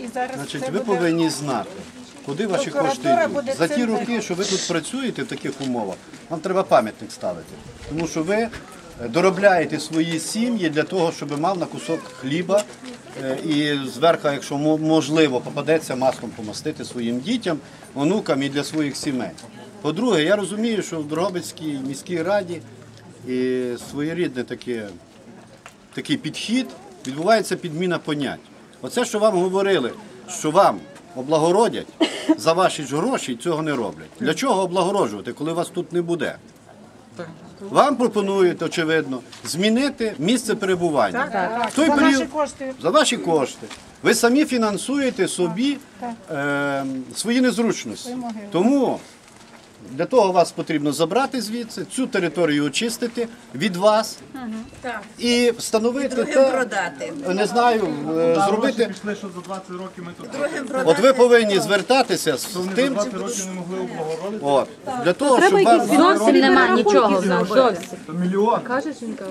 і зараз Значить, це ви буде... повинні знати, куди ваші Прокуратура кошти буде йдуть. За ті цим роки, що ви тут працюєте в таких умовах, вам треба пам'ятник ставити. Тому що ви е, доробляєте свої сім'ї для того, щоб мав на кусок хліба е, і зверху, якщо мо- можливо, попадеться маслом помастити своїм дітям, онукам і для своїх сімей. По-друге, я розумію, що в Дрогобицькій міській раді і своєрідне таке такий підхід, відбувається підміна понять. Оце, що вам говорили, що вам облагородять за ваші ж гроші, цього не роблять. Для чого облагороджувати, коли вас тут не буде? Вам пропонують, очевидно, змінити місце перебування. В той За період- наші кошти. За ваші кошти. Ви самі фінансуєте собі е, свої незручності. Тому для того вас потрібно забрати звідси, цю територію очистити від вас і встановити те, продати. не знаю, е, зробити. Пішли, що за 20 років ми тут От ви повинні звертатися з тим, 20 років не могли облагородити. от, для того, щоб вам... Зовсім нема нічого в нас. Зовсім. То мільйон.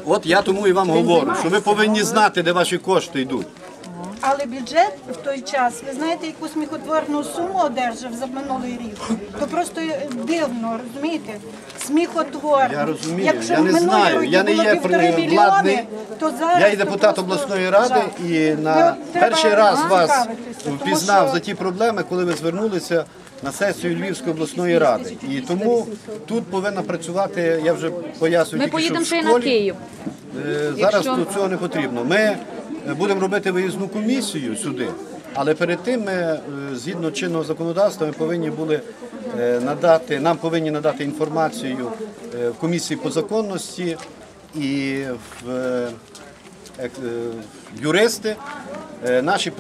От я тому і вам говорю, що ви повинні знати, де ваші кошти йдуть. Але бюджет в той час, ви знаєте, яку сміхотворну суму одержав за минулий рік. То просто дивно, розумієте? Сміхотворно. Я розумію, Якщо я не минулі знаю, роки я не було є півтори при- мільйони, то зараз Я і то депутат просто обласної ради жах. і Ну, на треба перший раз вас цікавитися, тому впізнав що- за ті проблеми, коли ви звернулися на сесію Львівської обласної ради. І тому тут повинна працювати, я вже пояснюю, Ми тільки поїдемо що ще в й на школі. Київ. Е, Зараз тут цього не потрібно. Ми е, будемо робити виїзну комісію сюди, але перед тим ми, е, згідно чинного законодавства, ми повинні були е, надати, нам повинні надати інформацію е, в комісії по законності і в е, ек- е, юристи наші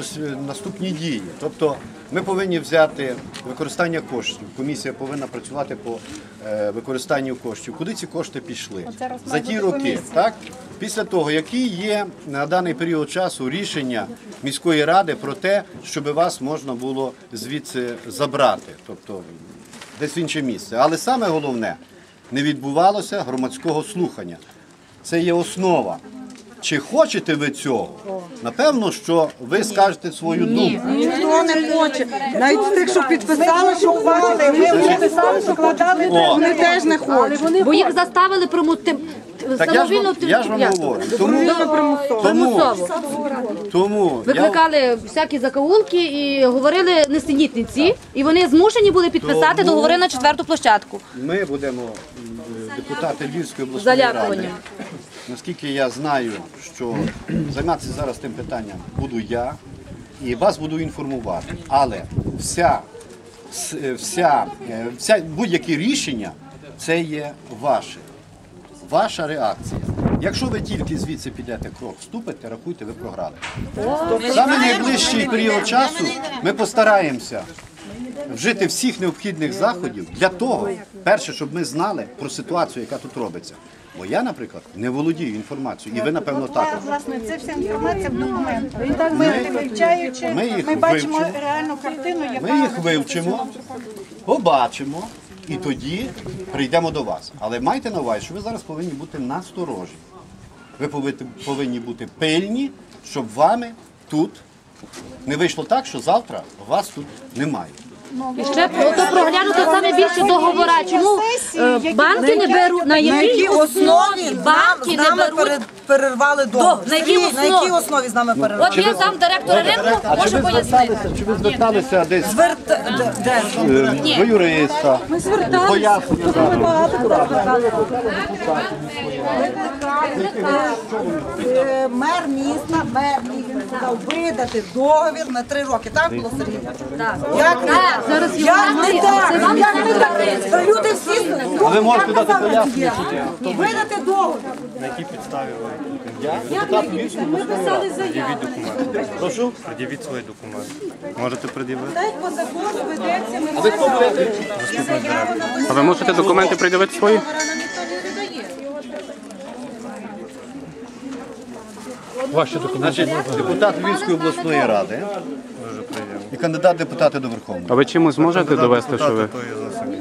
наступні дії. Тобто ми повинні взяти використання коштів. Комісія повинна працювати по е, використанню коштів. Куди ці кошти пішли? За ті роки, так? Після того, які є на даний період часу рішення міської ради про те, щоб вас можна було звідси забрати, тобто десь в інше місце. Але саме головне, не відбувалося громадського слухання. Це є основа. Чи хочете ви цього? Напевно, що ви скажете свою думку. Ніхто не хоче. Навіть з тих, що підписали, що Хвали, ми підписали, що вкладали вони теж не хочуть. Бо їх заставили примути так я ж, вам- я ж вам говорю. Тому, тому, тому я, Викликали всякі закаулки і говорили несенітниці, і вони змушені були підписати Тому- договори на четверту площадку. ми будемо, м, депутати Львівської обласної ради, Залякування. Наскільки я знаю, що займатися зараз тим питанням буду я і вас буду інформувати. Але вся, е, вся, е, вся будь-які рішення це є ваше. Ваша реакція. Якщо ви тільки звідси підете крок, вступите, рахуйте, ви програли. Саме найближчий період часу ми постараємося вжити всіх необхідних заходів для того, перше, щоб ми знали про ситуацію, яка тут робиться. Бо я, наприклад, не володію інформацією, і ви, напевно, також. Власне, це вся інформація в документах. Ми, вивчаючи, ми їх ми бачимо вивчимо. реальну картину, яка Ми їх вивчимо, побачимо і тоді прийдемо до вас. Але майте на увазі, що ви зараз повинні бути насторожі. Ви повинні- повинні бути пильні, щоб вами тут не вийшло так, що завтра вас тут немає. І ще то проглянути саме більше договора. Чому е, банки не беруть на якій основі банки не беруть? Пере- перервали договір? на якій Скажіть, На якій основі? основі з нами перервали? От я сам директора ринку можу пояснити. зверталися, чи ви зверталися десь Зверт... де- де? е, до юриста? Ми зверталися. Пояснення дати. Е, Мер міста, мер міста видати договір на три роки. Так було Сергій? Так. Як не так? Зараз Як не так? Як не так? Люди всі А ви можете дати пояснення? Видати договір. На якій підставі ви? Ми писали заяву. Прошу. Пред'явіть свої документи. Можете пред'явити? Так по закону ведеться, ми А ви і заяву написали. А ви можете документи придивити свої? Договора нам ніхто не видає. Значить, депутат Львівської обласної ради Дуже приємно. і кандидат депутати до Верховної. А ви чимось зможете довести, що ви? Вже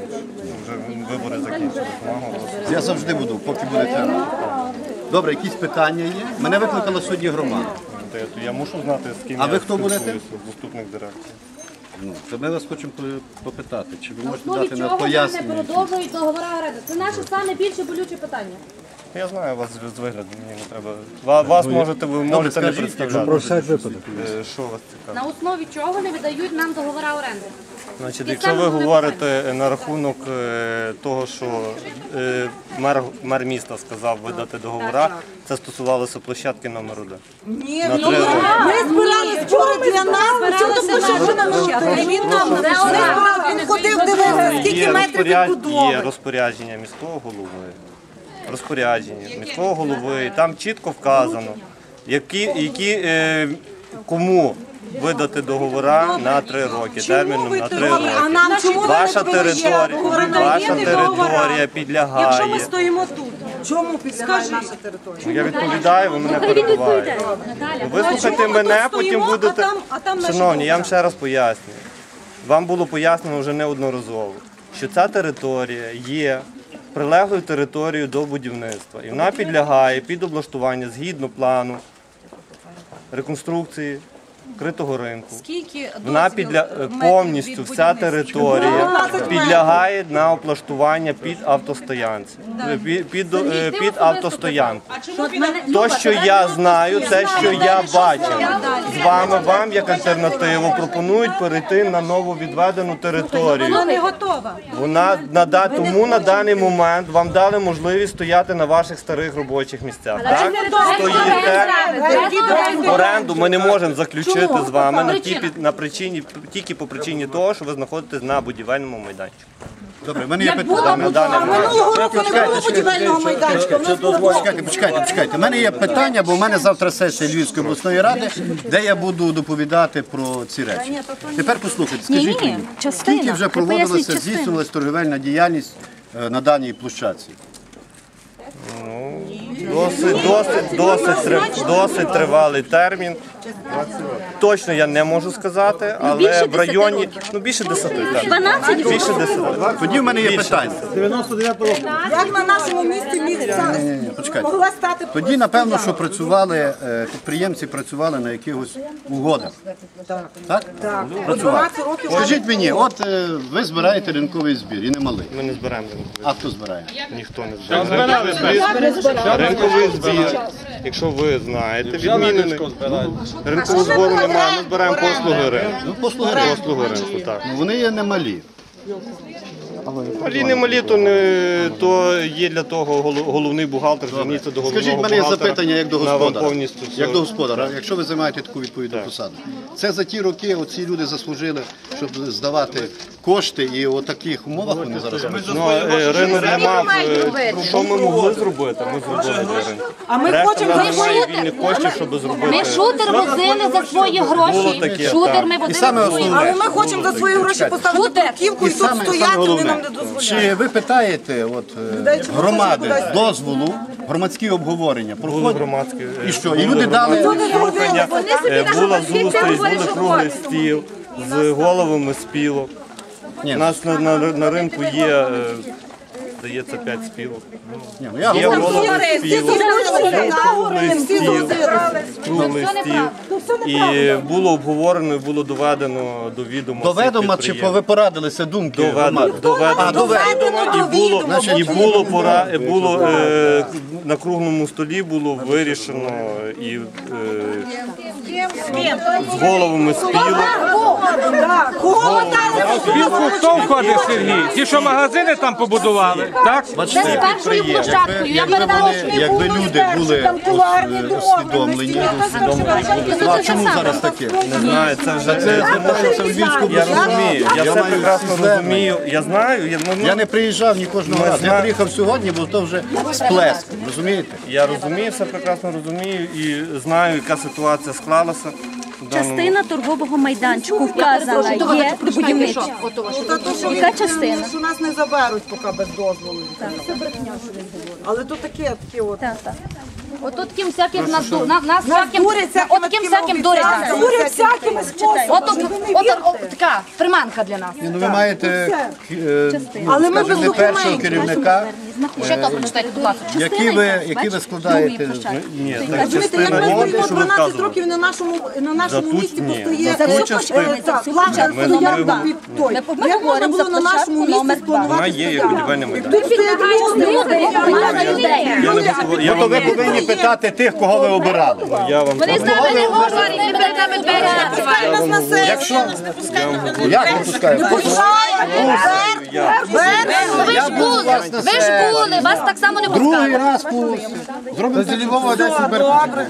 вибори закінчились. Я завжди буду, поки буде треба. Добре, якісь питання є? Мене викликала судді громада. я мушу знати, з ким А я ви хто будете? спілкуюся, заступник директора. Ну, то ми вас хочемо попитати, чи ви можете дати нам ви не продовжують договори оренди? Це наше саме більше болюче питання. Я знаю вас з вигляду, мені не треба. Ва- Вас можете, ви можете не скажіть, представляти. про Е, Що вас цікавить? На основі чого не видають нам договори оренди? Значить, якщо ви говорите е, на рахунок е, того, що е, мер, мер міста сказав видати договора, це стосувалося площадки номер один. Ні, На ні, три роки. ми збирали збори для нас, що то на площадку. Він нам він ходив, дивився, скільки Є, метрів розпоряд... є розпорядження міського голови. Розпорядження міського голови. Там чітко вказано, які, які, кому видати договора на три роки, терміном на три роки. А нам чому Ваша територія, ваша територія підлягає. Якщо ми стоїмо тут, чому підлягає наша територія? Я відповідаю, ви мене перебуваєте. Наталя, Вислухайте мене, потім будете. Шановні, я вам ще раз пояснюю. Вам було пояснено вже неодноразово, що ця територія є прилеглою територією до будівництва. І вона підлягає під облаштування згідно плану реконструкції критого ринку. Скільки Вона підля... повністю вся територія підлягає на облаштування під автостоянці, під, під, е, під автостоянку. То, що я знаю, те, що я бачив. З вами вам як альтернативу пропонують перейти на нову відведену територію. Вона не готова. Вона на тому на даний момент вам дали можливість стояти на ваших старих робочих місцях. Так стоїте оренду. Ми не можемо заключити з вами на ті під- на причині тільки по причині того, що ви знаходитесь на будівельному майданчику. Добре, в мене є питання. Момент. Минулого року не було будівельного майданчика. У нас було Почекайте, почекайте, почекайте. У мене є питання, бо в мене завтра сесія Львівської обласної ради, де я буду доповідати про ці речі. Тепер послухайте, скажіть мені, скільки вже проводилася, здійснювалася торговельна діяльність е, на даній площадці? Досить, досить, досить, трив- досить тривалий термін. Точно я не можу сказати, але в районі ну більше 10. Так. 12 Більше 10. Тоді в мене є питання. Як на нашому місці місця почекайте. могла стати Тоді, напевно, що працювали, е, підприємці працювали на якихось угодах. Так? Так? Працювали. 12 років. Скажіть мені, от е, ви збираєте ринковий збір і не малий. Ми не зберемо ринковий. А хто збирає? Ніхто не збирає. Ринковий збір, ринковий збір, якщо ви знаєте, відмінений. Ринкового збору немає, ми збираємо послуги ринку. Послуги ринку. Послуги ринку, так. Ну, вони є немалі. Малі не малі, то не то є для того головний бухгалтер, зверніться до головного Скажіть, мене є запитання як до повністю. Як до господара, якщо ви займаєте таку відповідну посаду. Це за ті роки оці люди заслужили, щоб здавати кошти, і у таких умовах вони зараз. Ну, е, ринок не мав. е, Що ми могли зробити? Ми зробили для ринку. А ми хочемо вільних коштів, щоб зробити. Ми шутер возили за свої гроші. таке, Шутер так. ми возили за свої основне. Але ми хочемо за свої гроші поставити і тут стояти, нам не дозволяють. чи ви питаєте от, е, Дайте, громади з дозволу, громадські обговорення? Проходять? громадські. І що? І люди дали- слухання, е, була зустріч, були круглий стіл з головами спілок. У нас на, на, на ринку є, е, здається, 5 спілок. Ні, ну, я Є голови спілок, круглий стіл, круглий стіл. І було обговорено, і було доведено до відома. до всіх ведома чи підприємств. ви порадилися думки Доведено, громади? доведено, А, доведено. і було, і було пора, і було е, на круглому столі було вирішено і е, з головами спілок. Дали? Спілку хто входить, Сергій? Ті, що магазини там побудували, так? Це з першою площадкою. Я Якби, передала. якби люди були ус- усвідомлені, ну, а чому зараз таке? Не знаю, це вже Це звернулося в Львівську я розумію. Я все маю прекрасно системи. розумію. Я знаю. Я, ну, ну, Я не приїжджав ні кожного разу. Я приїхав сьогодні, бо то вже сплеск. Розумієте? я розумію, все прекрасно розумію і знаю, яка ситуація склалася. Частина торгового майданчику вказана є те, що Яка частина? Що нас не заберуть поки без дозволу. Це брехня, що він говорить. Але то таке, таке от. Так, так. От таким всяким нас ду- на- нас всяким от такими всяким дурять нас. Дурять всякими способами. От от- така приманка для нас. Ну ви маєте е, ну, Але ми скажімо, без не першого документів. керівника Ще то прочитайте, будь ласка. Які ви, які ви складаєте? Ні, так як частина ми мови, стоїмо що ви 12 вказували. років на нашому, на нашому тут місці ні. постоє За ту е, частину. е, так, план Ми стоянка говоримо. той. Ми Як можна говоримо було на нашому місці номер два. Вона спланувати є як стоянку? будівельний майдан. Тут стоять люди. Я не я вам ви повинні питати тих, кого ви обирали. я вам Вони з нами не говорять, не перед нами двері Пускай нас на сесію. Якщо як не пускаєте? Ви ж були, ви ж були, вас так само не Другий пускали. раз пусть. Зробимо так.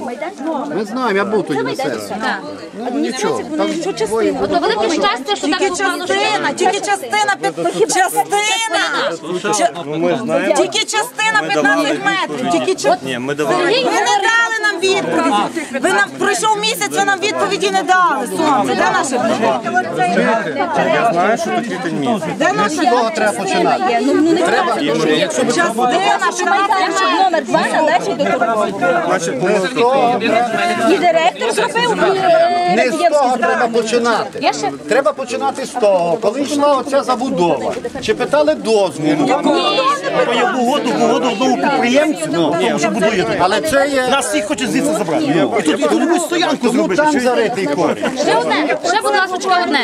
Ми знаємо, я був тоді на. Ну нічого. Там двоє Ото велике щастя, що Тільки так що частина, тільки частина, під- частина. Ну, ми знаємо. Тільки частина 15 метрів. Тільки частина. Ні, ми давали. Ви не дали нам відповіді. Ви нам пройшов місяць, ви нам відповіді не дали. Сонце, де наше? Я знаю, що тут квітень місяць. Де наше з того треба починати. частина? Майданчик номер два належить до тут І директор зробив е, Не з того треба починати. Ще- Треба починати з того, коли йшла оця забудова. Чи питали дозволу? То є угоду, угоду одному підприємцю, Ну, тому що будує тут. Але це є Нас всіх хочуть звідси забрати. І тут якусь стоянку тому зробити. там заритий корінь. Ще одне, ще, будь ласка, одне.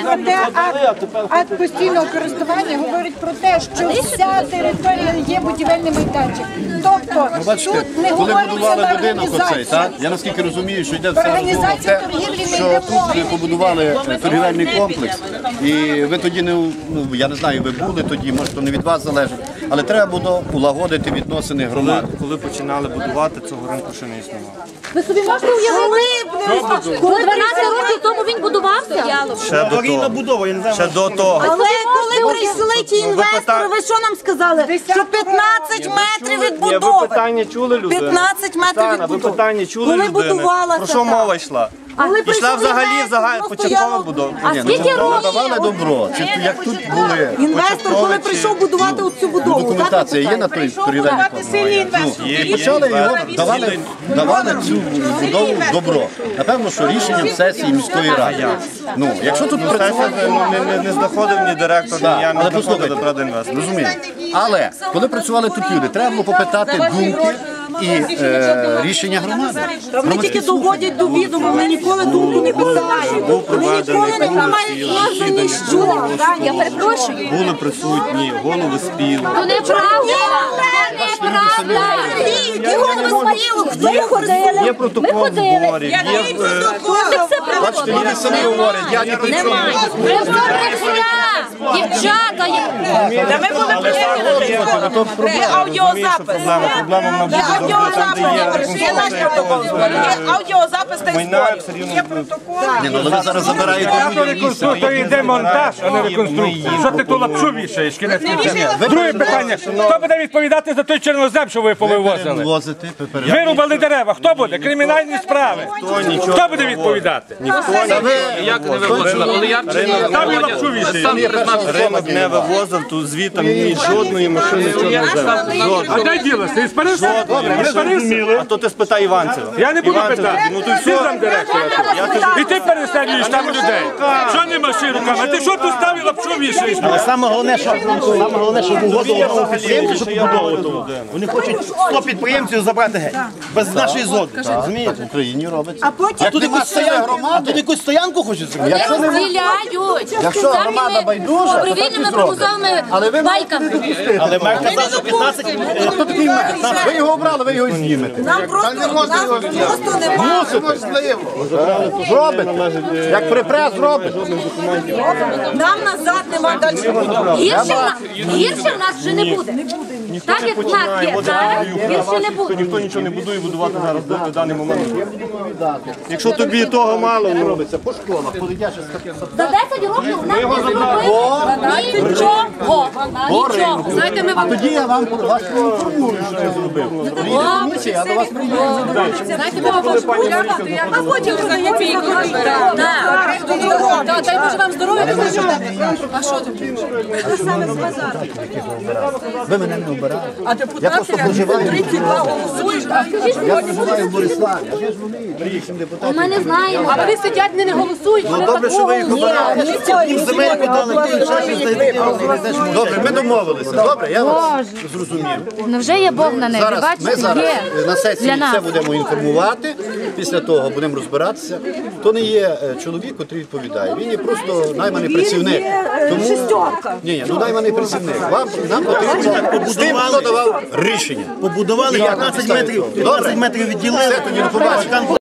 Акт, акт постійного користування говорить про те, що вся територія є будівельний майданчик. Тобто тут не коли будували будинок оцей, так? Я наскільки розумію, що йде все розмова Організація те, торгівлі що тут ви побудували торгівельний комплекс, і ви тоді не ну я не знаю, ви були тоді, може то не від вас залежить, але треба було улагодити відносини громад. коли, коли починали будувати, цього ринку ще не існувало. Ви собі можете уявити? Коли 12 років тому він будувався? Ще до того. будова, я не знаю. Ще до того. Але коли прийшли ті інвестори, ви що нам сказали? Що 15 метрів від Ні, ви питання чули людина? 15 метрів від ви питання чули Коли людини? Про що мова йшла? Коли прийшов взагалі інвестор, взагалі просто початкова будова. А Ні, скільки ну, років? надавали добро. Чи як тут були Інвестор, коли початкові, прийшов будувати оцю будову, документація є на той торгівельний комплекс? Є, І почали його давали, давали цю будову добро. Напевно, що рішенням сесії міської ради. Ну, якщо тут працювати. ну, не, не, не знаходив ні директор, ні я не але знаходив послухайте, до Продинвест. розумію. Але коли працювали тут люди, треба було попитати думки і е, рішення громади. Вони тільки доводять до відома, вони ніколи думку не питають. Був Вони проведений ніколи не приймають нас за ніщо. Я перепрошую. Були присутні голови спілу. То неправда. Неправда. Ті голови спілу, хто ходили? Є протокол зборів, є е, Бачите, люди самі говорять, я не при чому. Брехня? Дівчата, є- Та ми були. Є що аудіозапис. Є є аудіозапис. Є наш протокол. Є аудіозапис та майна, історія. Є протокол. Ні, ну, ви зараз забираєте Я то йде монтаж, а не реконструкція. Що ти ту лапшу вішаєш? Кінець кінця. Друге питання. Хто буде відповідати за той чорнозем, що ви повивозили? Вирубали дерева. Хто буде? Кримінальні справи. Хто буде відповідати? Як не вивозили? Там і лапшу вішаєш. Ринок не вивозив, тут звітом ні жодної машини чорнозему. А де ділося? Ти спарився? Не спарився? А то ти спитай Іванцева. Я не буду питати. Ну Ти то все. там директора. І ти переслідуєш там людей. Що не маши руками? А ти що тут ставив лапшу вішаєш? Але саме головне, що саме головне, що що побудовували. Вони хочуть 100 підприємців забрати геть. Без нашої згоди. Розумієте? В Україні робиться. А потім А тут якусь стоянку, а тут якусь стоянку хочуть зробити. Вони Якщо не- розділяють. Якщо громада байдужа, то так і Добровільними зробить. примусовими Але ви маєте байками. не допустити. Але мер казав, що 15 А хто такий мер? Ви його обрали, ви його знімете. нам просто нам просто немає. Зробите. Як припре, зробите. Нам назад нема далі. Гірше, в нас- гірше в нас вже не буде. Так як в нас є зараз, не буде. Ніхто нічого не будує будувати зараз в даний момент. Якщо тобі того мало, ну, Робиться по школах, по дитячих За 10 років в нас не зробили нічого. Нічого. Знаєте, ми А тоді я вам вас проінформую, що я зробив. Комісія, я до вас приїду. Знаєте, ми вам А потім роздається Так, дай Боже вам здоров'я. а що Ви мене не обираю. А депутати 32 голосують, а Я проживаю в Бориславі. Я ж вони, вісім депутатів. Ми не знаємо. а вони сидять, не, не голосують. Ну добре, що ви їх обираєте. Земель подали, ти ще щось знайти, Добре, ми домовилися. Добре, я вас зрозумів. Ну вже є Бог на небі. Зараз ми зараз є на сесії для нас. це будемо інформувати. Після того будемо розбиратися. То не є е, чоловік, який відповідає. Він є просто найманий працівник. Тому ні, ні, ну найманий працівник. Вам нам потрібно тим, хто давав рішення. Побудували 15 метрів, то? 15 Добре. метрів відділили.